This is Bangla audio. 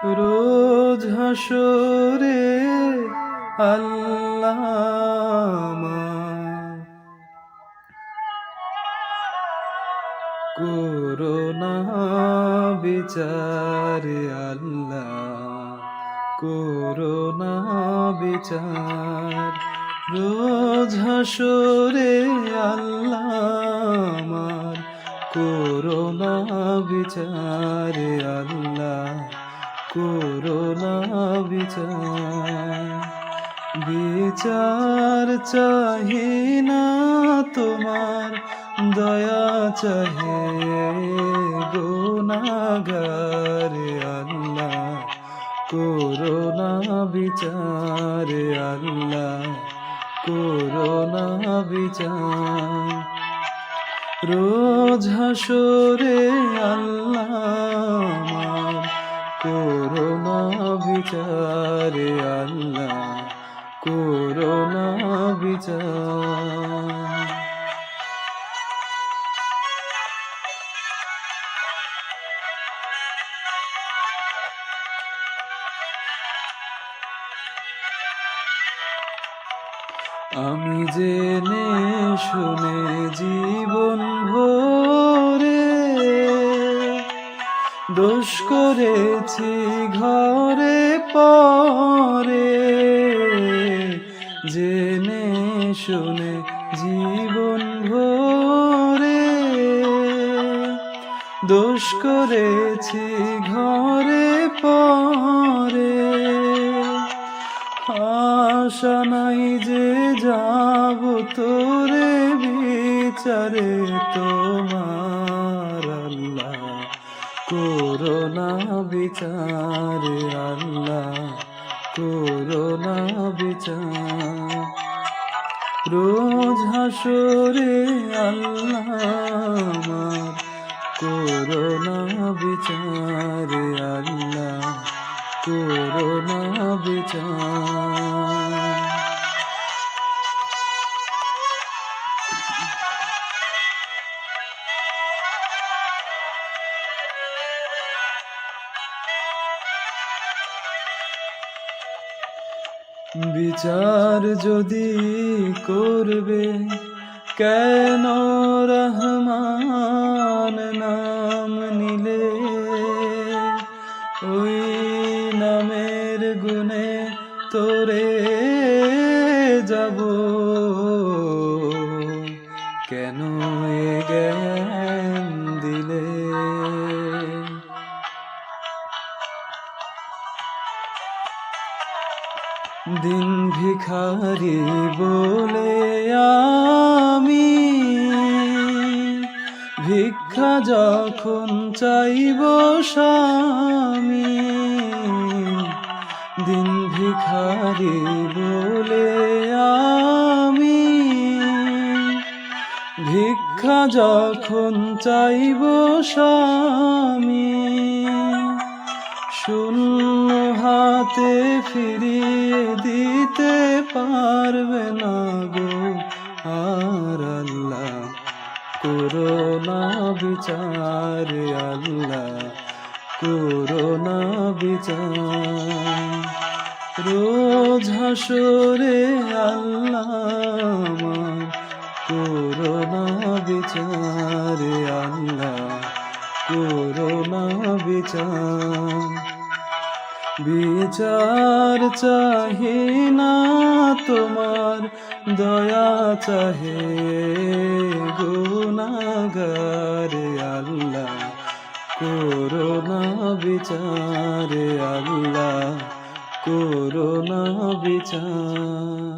রোজ হাসরে আল্লাহ আমার করোনা বিচার আল্লাহ করোনা বিচার রোজ হাসরে আল্লাহ করোনা বিচার আল্লাহ করোনা বিচার। বিচার চাহি না তোমার, দয়া চাহে গুনাগার আল্লাহ। করোনা বিচার আল্লাহ, করোনা বিচার। রোজ হাসরে আল্লাহ করোনা বিচার আল্লাহ করোনা বিচার। আমি জেনে শুনে জীবন ভরে দোষ করেছি ঘরে পরে। জেনে শুনে জীবন ভরে। দোষ করেছি ঘরে পরে। আশা নাই যে যাব তোরে বিচারে তোমার করোনা বিচারে আল্লাহ করোনা বিচার। রোজ হাসরে আল্লাহ করোনা বিচারে আল্লাহ করোনা বিচার। বিচার যদি করবে কেন রহমান নাম দিন ভিখারি বলে আমি। ভিক্ষা যখন চাইব স্বামী। দিন ভিখারি বলে আমি। ভিক্ষা যখন চাইব স্বামী। শূন্য হাতে ফিরিয়ে দিতে পারবে না গো। আর আল্লাহ, করোনা বিচার, আল্লাহ, করোনা বিচার। রোজ হাসরে আল্লাহ করোনা বিচার, আল্লাহ, করোনা বিচার। বিচার চাহে না তোমার দয়া চাহে গুণাগার। আল্লাহ করোনা বিচার আল্লাহ করোনা বিচার।